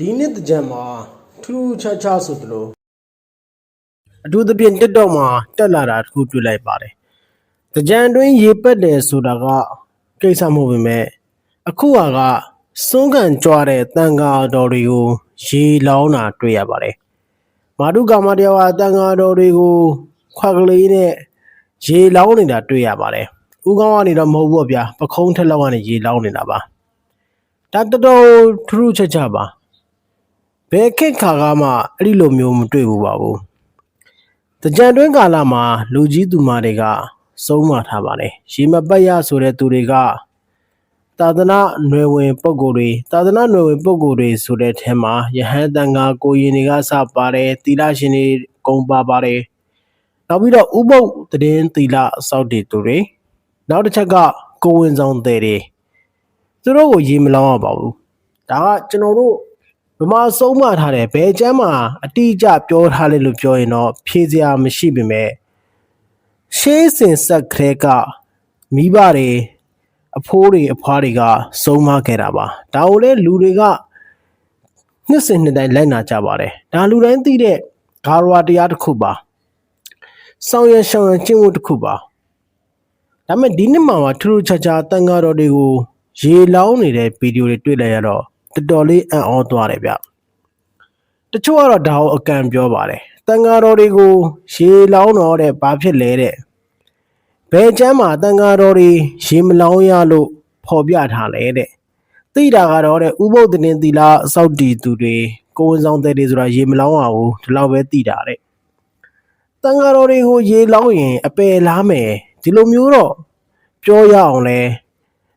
ဒီနှစ်တကြံမှာထူးထူးခြားခြားဆိုသလိုအထူးသဖြင့် TikTok မှာတက်လာတာတစ်ခုတွေ့လိုက်ပါတယ်တကြံအတွင်းရေပက်တယ်ဆိုတာကကိစ္စမဟုတ်ပေမဲ့အခုဟာကစွန်းကန်ကြွားတဲ့တန်ဃာတော်တွေကိုရေလောင်းတာတွေ့ရပါတယ်မာတုကာမတရားဝတန်ဃာတော်တွေကိုခွက်ကလေးနဲ့ရေလောင်းနေတာတွေ့ရပါတယ်ဥကောင်းကနေတော့မဟုတ်ဘူးဗျာပခုံးထက်လောက်ကနေရေလောင်းနေတာပါဒါတော်တော်ထူးထူးခြားခြားပါ ဘယ်ခေတ်ခါကမှအဲ့ဒီလိုမျိုးမတွေ့ဘူးပါဘူးတကြံတွင်းကာလမှာလူကြီးသူမတွေကဆုံးမထားပါတယ်ရေမပတ်ရဆိုတဲ့သူတွေကသာသနာ့နွယ်ဝင်ပုံကိုယ်တွေသာသနာ့နွယ်ဝင်ပုံကိုယ်တွေဆိုတဲ့ထဲမှာယဟန်တန်ဃာကိုရင်တွေကစပါတယ်သီလရှင်တွေဂုံပါပါတယ်နောက်ပြီးတော့ဥပုပ်တည်င်းသီလစောင့်တည်သူတွေနောက်တစ်ချက်ကကိုဝင်ဆောင်တဲ့တွေသူတို့ကိုရေမလောင်းရပါဘူးဒါကကျွန်တော်တို့ ဗမာဆုံးမထားတယ်ဘယ်ကျမ်းမှာအတိအကျပြောထားလဲလို့ပြောရင်တော့ဖြေစရာမရှိပေမဲ့ရှေးစင်ဆက်ခရဲကမိဘတွေအဖိုးတွေအဖွားတွေကဆုံးမခဲ့တာပါဒါကိုလည်းလူတွေကနှစ်စဉ်နှစ်တိုင်းလိုက်နာကြပါတယ်ဒါလူတိုင်းသိတဲ့ဂါရဝတရားတစ်ခုပါဆောင်ရရှောင်ရကျင့်ဝတ်တစ်ခုပါဒါပေမဲ့ဒီနှစ်မှာမှထူးထူးခြားခြားတန်ဃာတော်တွေကိုရေလောင်းနေတဲ့ဗီဒီယိုတွေတွေ့လိုက်ရတော့ တော်တော်လေးအံ့ဩသွားတယ်ဗျတချို့ကတော့ဒါကိုအကန့်ပြောပါတယ်တန်ဃာတော်တွေကိုရေလောင်းတော့တဲ့ဘာဖြစ်လဲတဲ့ဘယ်ကျမ်းမှာတန်ဃာတော်တွေရေမလောင်းရလို့ဖော်ပြထားလဲတဲ့သိတာကတော့တဲ့ဥပုပ်တင်သီလာစောက်တီသူတွေကိုယ်ဝန်ဆောင်တဲ့တွေဆိုတာရေမလောင်းအောင်ဒီလောက်ပဲသိတာတဲ့တန်ဃာတော်တွေကိုရေလောင်းရင်အပယ်လားမယ်ဒီလိုမျိုးတော့ပြောရအောင်လဲ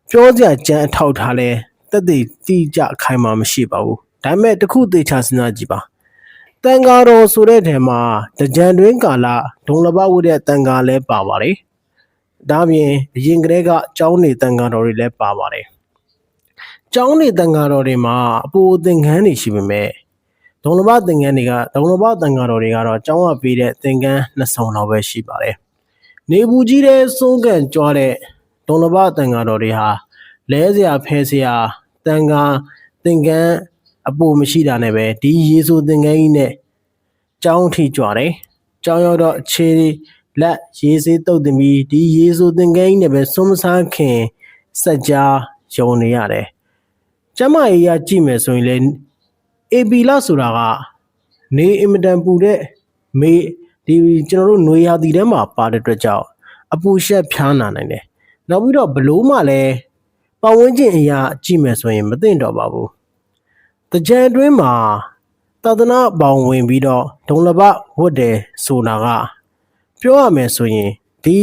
ပြောစရာကြမ်းအထောက်ထားလဲ တက်တည်တိကျခိုင်မှာမရှိပါဘူးဒါပေမဲ့တစ်ခုသေချာစဉ်းစားကြည့်ပါတန်ဃာတော်ဆိုတဲ့ထဲမှာတကြံတွင်းကာလဒုံလဘဝတ်တဲ့တန်ဃာလဲပါပါတယ်ဒါပြင်အရင်ကတည်းကကျောင်းနေတန်ဃာတော်တွေလည်းပါပါတယ်ကျောင်းနေတန်ဃာတော်တွေမှာအပူသင်္ကန်းတွေရှိပေမဲ့ ဒုံလဘသင်္ကန်းတွေကဒုံလဘတန်ဃာတော်တွေကတော့ကျောင်းကပေးတဲ့သင်္ကန်းနှစ်ဆောင်လောက်ပဲရှိပါတယ်။နေဘူးကြီးတဲ့စိုးကန်ကြွားတဲ့ဒုံလဘတန်ဃာတော်တွေဟာလဲเสียဖဲเสีย တန်ဃာသင်္ကန်းအပူမရှိတာနဲ့ပဲဒီယေရှုသင်္ကန်းကြီးနဲ့ကျောင်းထိကြွားတယ်။ကျောင်းရောက်တော့အခြေလက်ရေးစေးတုတ်သမီးဒီယေရှုသင်္ကန်းကြီးနဲ့ပဲစွန်းမစားခင်စက်ကြားယုံနေရတယ်။ကျမကြီးကကြည့်မယ်ဆိုရင်လေ AB လဆိုတာကနေအင်မတန်ပူတဲ့မေဒီကျွန်တော်တို့ຫນွေရာသီထဲမှာပါတဲ့အတွက်ကြောင့်အပူရှက်ဖျားနာနိုင်တယ်။နောက်ပြီးတော့ဘလို့မှလည်း ပတ်ဝန်းကျင်အရာကြည့်မယ်ဆိုရင်မသိတော့ပါဘူး။တကြံအတွင်းမှာသာသနာပေါင်ဝင်ပြီးတော့ဒုံလဘဝတ်တယ်ဆိုတာကပြောရမယ်ဆိုရင်ဒီ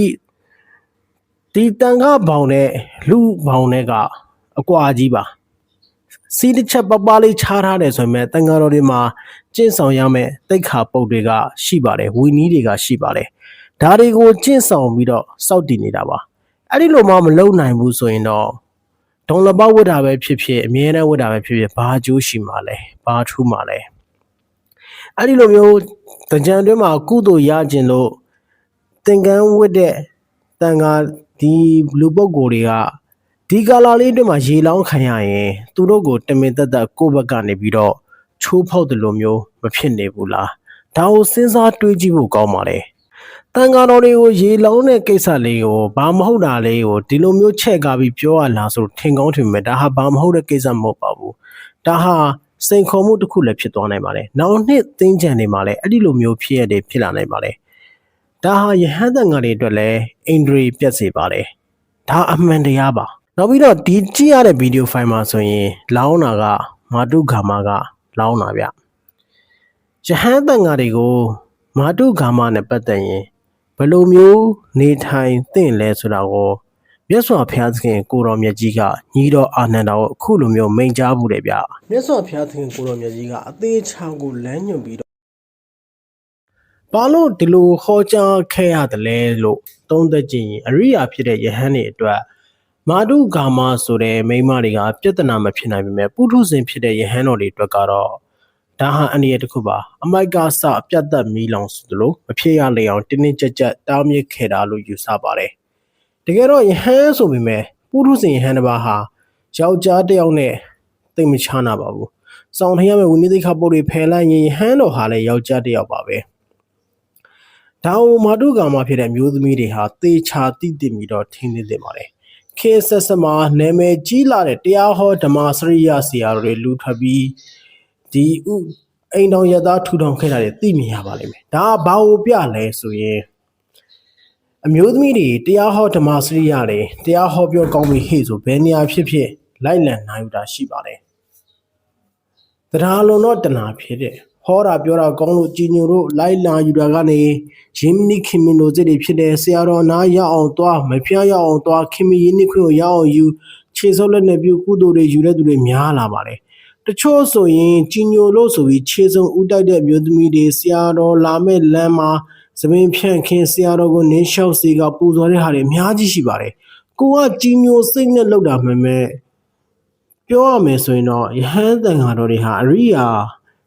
ဒီတန်ခါပေါင်နဲ့လူပေါင်နဲ့ကအကွာကြီးပါ။စီးတစ်ချက်ပပလေးခြားထားတယ်ဆိုပေမဲ့တန်ဃာတော်တွေမှာကျင့်ဆောင်ရမယ့်တိတ်ခါပုတ်တွေကရှိပါတယ်ဝီနီးတွေကရှိပါတယ်ဒါတွေကိုကျင့်ဆောင်ပြီးတော့စောင့်တည်နေတာပါအဲ့ဒီလိုမှမလုံနိုင်ဘူးဆိုရင်တော့ ဒုံလဘဝတ်တာပဲဖြစ်ဖြစ်အမြဲတမ်းဝတ်တာပဲဖြစ်ဖြစ်ဘာအကျိုးရှိမှာလဲဘာထူးမှာလဲအဲ့ဒီလိုမျိုးတကြံအတွင်းမှာကုသိုလ်ရခြင်းလို့သင်္ကန်းဝတ်တဲ့တန်ဃာဒီလူပုဂ္ဂိုလ်တွေကဒီကာလာလေးအတွင်းမှာရေလောင်းခံရရင်သူတို့ကိုတမင်သက်သက်ကိုယ့်ဘက်ကနေပြီးတော့ချိုးဖောက်တယ်လို့မျိုးမဖြစ်နေဘူးလားဒါကိုစဉ်းစားတွေးကြည့်ဖို့ကောင်းပါလေ တန်ဃာတော်တွေကိုရေလောင်းတဲ့ကိစ္စလေးကိုဘာမဟုတ်တာလေးကိုဒီလိုမျိုးချက်ကားပြီးပြောရလားဆိုထင်ကောင်းထင်မဲ့ဒါဟာဘာမဟုတ်တဲ့ကိစ္စမဟုတ်ပါဘူးဒါဟာစိန်ခေါ်မှုတစ်ခုလည်းဖြစ်သွားနိုင်ပါတယ်နောက်နှစ်သင်္ကြန်တွေမှာလည်းအဲ့ဒီလိုမျိုးဖြစ်ရတဲ့ဖြစ်လာနိုင်ပါတယ်ဒါဟာယဟန်တန်ဃာတွေအတွက်လည်းအင်ဒရီပြတ်စေပါတယ်ဒါအမှန်တရားပါနောက်ပြီးတော့ဒီကြည့်ရတဲ့ဗီဒီယိုဖိုင်မှာဆိုရင် လောင်းတာကမာတုဂါမကလောင်းတာဗျယဟန်တန်ဃာတွေကိုမာတုဂါမနဲ့ပတ်သက်ရင် ဘယ်လိုမျိုးနေထိုင်သင့်လဲဆိုတာကိုမြတ်စွာဘုရားသခင်ကိုတော်မြတ်ကြီးကညီတော်အာနန္ဒာကိုအခုလိုမျိုးမိန့်ကြားမှုတယ်ဗျမြတ်စွာဘုရားသခင်ကိုတော်မြတ်ကြီးကအသေးချောင်းကိုလမ်းညွှန်ပြီးတော့ဘာလို့ဒီလိုဟောကြားခဲ့ရတယ်လဲလို့သုံးသက်ကြည့်ရင်အရိယာဖြစ်တဲ့ယဟန်တွေအတွက်မာတုဂါမဆိုတဲ့မိန်းမတွေကပြဿနာမဖြစ်နိုင်ပေမဲ့ပုထုဇဉ်ဖြစ်တဲ့ယဟန်တော်တွေအတွက်ကတော့ ဒါဟာအန္တရာယ်တစ်ခုပါအမိုက်ကစပြတ်သက်မီးလောင်ဆိုသလိုမဖြစ်ရလေအောင်တင်းတင်းကြပ်ကြပ်တားမြစ်ခဲ့တာလို့ယူဆပါတယ်တကယ်တော့ယဟန်ဆိုပေမဲ့ပုထုဇဉ်ယဟန်တစ်ပါးဟာယောက်ျားတစ်ယောက်နဲ့သိပ်မချားနာပါဘူးစောင့်ထင်းရမယ့်ဝိနည်းသိက္ခာပုတ်တွေဖယ်လိုက်ရင်ယဟန်တော်ဟာလည်းယောက်ျားတစ်ယောက်ပါပဲဒါဝမာတုကာမဖြစ်တဲ့အမျိုးသမီးတွေဟာသေချာတိတိမိတော့ထင်းနေတယ်ပါတယ်ခေတ်ဆက်ဆက်မှာနာမည်ကြီးလာတဲ့တရားဟောဓမ္မစရိယဆရာတော်တွေလူထွက်ပြီး ဒီဥအိမ်တော်ရသားထူထောင်ခဲ့တာတွေသိမြင်ရပါလိမ့်မယ်ဒါကဘာကိုပြလဲဆိုရင်အမျိုးသမီးတွေတရားဟောဓမ္မစရိယတွေတရားဟောပြောကောင်းပြီဟေ့ဆိုဘယ်နေရာဖြစ်ဖြစ်လိုက်လံနိုင်ယူတာရှိပါတယ်တရားလုံးတော့တဏှာဖြစ်တဲ့ဟောတာပြောတာကောင်းလို့ကြည်ညိုတို့လိုက်လာယူတာကနေရင်းမနီခင်မင်တို့စိတ်တွေဖြစ်တယ်ဆရာတော်နားရအောင်သွားမဖျားရအောင်သွားခင်မင်ရင်းနှီးခွင့်ကိုရအောင်ယူခြေစောလက်နဲ့ပြုကုသိုလ်တွေယူတဲ့သူတွေများလာပါတယ် တချို့ဆိုရင်ကြည်ညိုလို့ဆိုပြီးခြေစုံဥတိုက်တဲ့မျိုးသမီးတွေဆရာတော်လာမဲ့လမ်းမှာသပင်ဖြန့်ခင်းဆရာတော်ကိုနင်းလျှောက်စီကပူဇော်တဲ့ဟာတွေအများကြီးရှိပါတယ်ကိုကကြည်ညိုစိတ်နဲ့လောက်တာမှန်မဲ့ပြောရမယ်ဆိုရင်တော့ယဟန်တန်ဃာတော်တွေဟာအရိယာ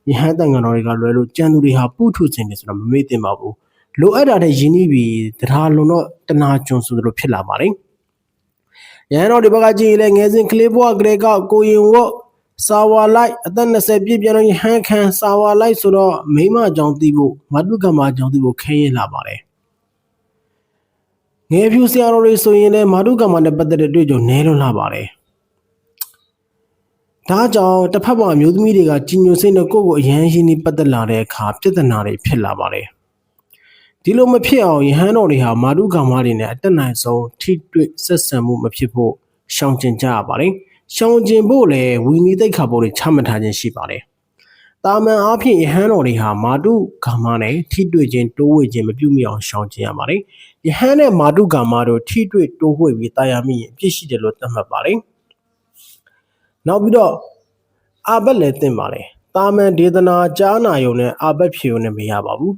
ယဟန်တန်ဃာတော်တွေကလွယ်လို့ကြံသူတွေဟာပုထုဇဉ်တွေဆိုတော့မမေ့သင့်ပါဘူးလိုအပ်တာတဲ့ယဉ်ဤပြီးတရားလုံးတော့တနာကျွန်းဆိုသလိုဖြစ်လာပါတယ်ယဟန်တော်ဒီဘက်ကကြည့်ရင်လည်းငယ်စဉ်ကလေးဘွားကလေးကကိုရင်ဝ တ်စာဝါလိုက်အသက်20ပြည့်ပြန်တော့ယဟန်ခံစာဝါလိုက်ဆိုတော့မိမကြောင့်သိဖို့မတုကမာကြောင့်သိဖို့ခဲရင်လာပါတယ်ငယ်ဖြူဆရာတော်တွေဆိုရင်လည်းမာတုကမာနဲ့ပတ်သက်တဲ့တွေ့ကြုံနည်းလွန်းလာပါတယ်ဒါကြောင့်တစ်ဖက်မှာအမျိုးသမီးတွေကကြီးညိုစိတ်နဲ့ကိုယ့်ကိုအရန်ရှင်းနေပတ်သက်လာတဲ့အခါပြဿနာတွေဖြစ်လာပါတယ်ဒီလိုမဖြစ်အောင်ယဟန်တော်တွေဟာမာတုကမာတွေနဲ့အတက်နိုင်ဆုံးထိတွေ့ဆက်ဆံမှုမဖြစ်ဖို့ရှောင်ကျဉ်ကြရပါတယ် ရှောင်ကျဉ်ဖို့လည်းဝီနီတိတ်ခါပေါ်တွေချမှတ်ထားခြင်းရှိပါတယ်တာမန်အားဖြင့်ယဟန်တော်တွေဟာမာတုကာမနဲ့ထိတွေ့ခြင်းတိုးဝှေ့ခြင်းမပြုမိအောင်ရှောင်ကျဉ်ရပါတယ်ယဟန်နဲ့မာတုကာမတို့ထိတွေ့တိုးဝှေ့ပြီးတာယာမိရင်အပြစ်ရှိတယ်လို့သတ်မှတ်ပါတယ်နောက်ပြီးတော့အာဘက်လည်းသင်ပါလေတာမန်ဒေသနာကြားနာယုံနဲ့အာဘက်ဖြေယုံနဲ့မရပါဘူး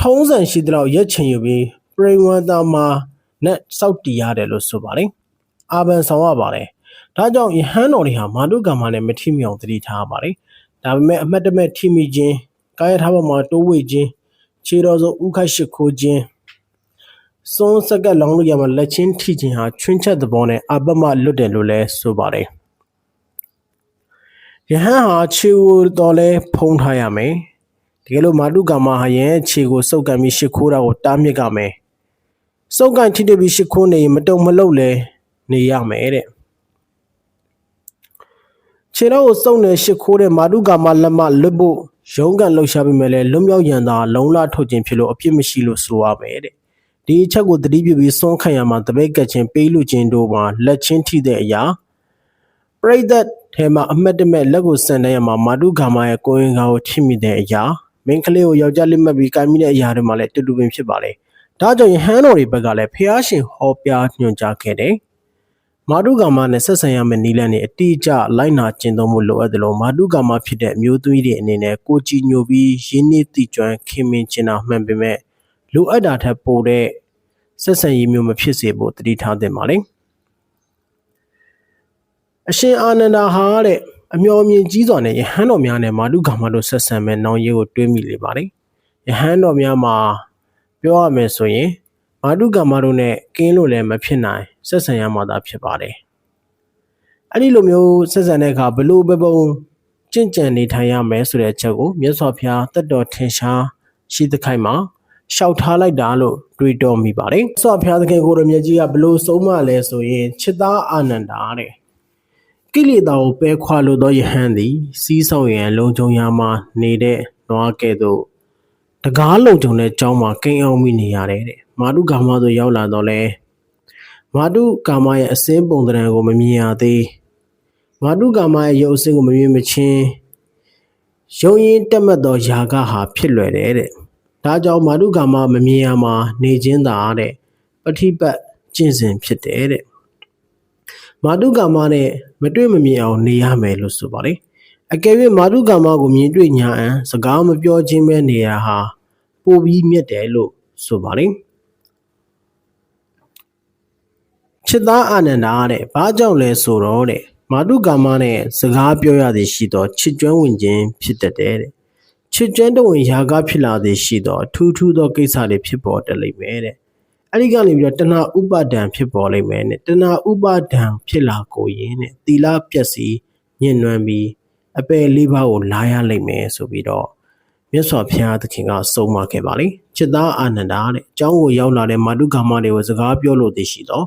ထုံးစံရှိတဲ့လောက်ရက်ချင်ယူပြီးပရိဝန္တာမှာနဲ့စောက်တီးရတယ်လို့ဆိုပါတယ် အာဘန်ဆောင်ရပါတယ်ဒါကြောင့်ယဟန်တော်တွေဟာမာတုကမ္မနဲ့မထိမြောင်တတိထားပါတယ်ဒါပေမဲ့အမတ်တမဲ့ထိမိခြင်းကာယထားပေါ်မှာတိုးဝှေ့ခြင်းခြေတော်စုပ်ဥခတ်ရှိခိုးခြင်းစွန်းစက်ကလောင်းလို့ရမှာလက်ချင်းထိခြင်းဟာချွင်းချက်သဘောနဲ့အပမလွတ်တယ်လို့လည်းဆိုပါတယ်ယဟန်ဟာခြေကိုတော်လဲဖုံးထားရမယ်တကယ်လို့မာတုကာမဟာယန်ခြေကိုစုပ်ကန်ပြီးရှ िख ိုးတာကိုတားမြစ်ကမယ်စုပ်ကန်ထိတဲ့ပြီးရှ िख ိုးနေရင်မတုံမလုတ်လဲ နေရမယ်တဲ့ခြေတော့ကိုစုပ်နေရှ िख ိုးတဲ့မာတုကာမလက်မလွတ်ဖို့ရုံးကန်လှုပ်ရှားပြီးမဲ့လဲလွံ့မြောက်ရန်သာလုံလထုတ်ခြင်းဖြစ်လို့အပြစ်မရှိလို့ဆိုရမယ်တဲ့ဒီအချက်ကိုသတိပြုပြီးစွန့်ခံရမှာတပိတ်ကတ်ခြင်းပေးလူခြင်းတို့မှာလက်ချင်းထိတဲ့အရာပရိသတ်ထဲမှာအမတ်တမဲ့လက်ကိုဆန်တဲ့ရမှာမာတုဂါမရဲ့ကိုယ်ရင်ကာကိုထိမိတဲ့အရာမင်းကလေးကိုယောက်ျားလေးမှတ်ပြီးကိုင်မိတဲ့အရာတွေမှာလည်းတူတူပင်ဖြစ်ပါလေဒါကြောင့်ယဟန်တော်တွေဘက်ကလည်းဖះရှင်ဟောပြညွှန်ကြားခဲ့တယ် မာတုကာမနဲ့ဆက်ဆံရမယ့်နည်းလမ်းတွေအတိအကျလိုက်နာကျင့်သုံးမှုလိုအပ်တယ်လို့မာတုကာမဖြစ်တဲ့အမျိုးသမီးတွေအနေနဲ့ကိုကြည်ညိုပြီးရင်းနှီးတည်ကျွမ်းခင်မင်ကျင်တာမှန်ပေမဲ့လိုအပ်တာထက်ပိုတဲ့ဆက်ဆံရေးမျိုးမဖြစ်စေဖို့တတိထားသင့်ပါလေအရှင်အာနန္ဒာဟာတဲ့အမျော်အမြင်ကြီးစွာနဲ့ယဟန်တော်များနဲ့မာတုကာမတို့ဆက်ဆံမဲ့နောင်ရေးကိုတွေးမိလေပါလေယဟန်တော်များမှာပြောရမယ်ဆိုရင် မာတုကာမတို့နဲ့ကင်းလို့လည်းမဖြစ်နိုင်ဆက်ဆံရမှာသာဖြစ်ပါတယ်အဲ့ဒီလိုမျိုးဆက်ဆံတဲ့အခါဘလို့ပဲပုံကြင့်ကြံနေထိုင်ရမယ်ဆိုတဲ့အချက်ကိုမြတ်စွာဘုရားတတ်တော်ထင်ရှားရှိသခိုက်မှာရှောက်ထားလိုက်တာလို့တွေးတော်မိပါတယ်။ဆော့ဖျားသခင်ကိုရမြကြီးကဘလို့ဆုံးမလဲဆိုရင်ချစ်သားအာနန္ဒာတဲ့ကိလေသာကိုပယ်ခွာလို့သောယဟန်သည် စီးဆောင်ရန်လုံခြုံရာမှနေတဲ့နွားကဲ့သို့တကားလုံခြုံတဲ့ကြောင်းမှာကိန်းအောင်မိနေရတယ်တဲ့။ မာတုကာမသို့ရောက်လာတော့လဲမာတုကာမရဲ့အစင်းပုံသဏ္ဍာန်ကိုမမြင်ရသေးမာတုကာမရဲ့ရုပ်အစင်းကိုမမြင်မချင်းယုံရင်တက်မှတ်သောယာကဟာဖြစ်လွယ်တယ်တဲ့။ဒါကြောင့်မာတုကာမမမြင်ရမှာနေခြင်းသာတဲ့ပဋိပတ်ကျင့်စဉ်ဖြစ်တယ်တဲ့မာတုကာမနဲ့မတွေ့မမြင်အောင်နေရမယ်လို့ဆိုပါလေအကယ်၍မာတုကာမကိုမြင်တွေ့ညာအံစကားမပြောခြင်းပဲနေရဟာပိုပြီးမြတ်တယ်လို့ဆိုပါလေ ချစ်သားအာနန္ဒာတဲ့ဘာကြောင့်လဲဆိုတော့တဲ့မာတုကာမနဲ့စကားပြောရသည်ရှိသောချစ်ကျွမ်းဝင်ခြင်းဖြစ်တတ်တယ်တဲ့ချစ်ကျွမ်းတဝင်ယာကဖြစ်လာသည်ရှိသောအထူးထူးသောကိစ္စတွေဖြစ်ပေါ်တတ်လိမ့်မယ်တဲ့အဲ့ဒီကနေပြီးတော့တဏှာဥပါဒံဖြစ်ပေါ်လိမ့်မယ်တဲ့တဏှာဥပါဒံဖြစ်လာကိုရင်တဲ့သီလပျက်စီးညှဉ်းနှွမ်းပြီး အပယ်လေးပါးကိုလာရလိမ့်မယ်ဆိုပြီးတော့မြတ်စွာဘုရားသခင်ကဆုံးမခဲ့ပါလေချစ်သားအာနန္ဒာတဲ့အเจ้าကိုရောက်လာတဲ့မာတုကာမတွေကိုစကားပြောလို့သိရှိတော့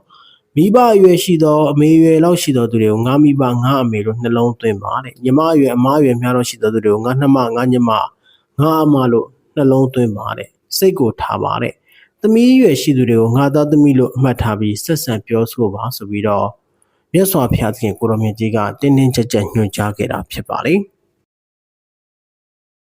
မိဘအရွယ်ရှိသောအမေအရွယ်လောက်ရှိသောသူတွေကိုငါမိဘငါအမေလို့နှလုံးသွင်းပါတဲ့ညီမအရွယ်အမအရွယ်များတော့ရှိသောသူတွေကိုငါနှမငါညီမငါအမလို့နှလုံးသွင်းပါတဲ့စိတ်ကိုထားပါတဲ့သမီးအရွယ်ရှိသူတွေကိုငါသားသမီးလို့အမှတ်ထားပြီးဆက်ဆံပြောဆိုပါဆိုပြီးတော့မြတ်စွာဘုရားသခင်ကိုရောင်မြတ်ကြီးကတင်းတင်းကြပ်ကြပ်ညွှန်ကြားခဲ့တာဖြစ်ပါလေ။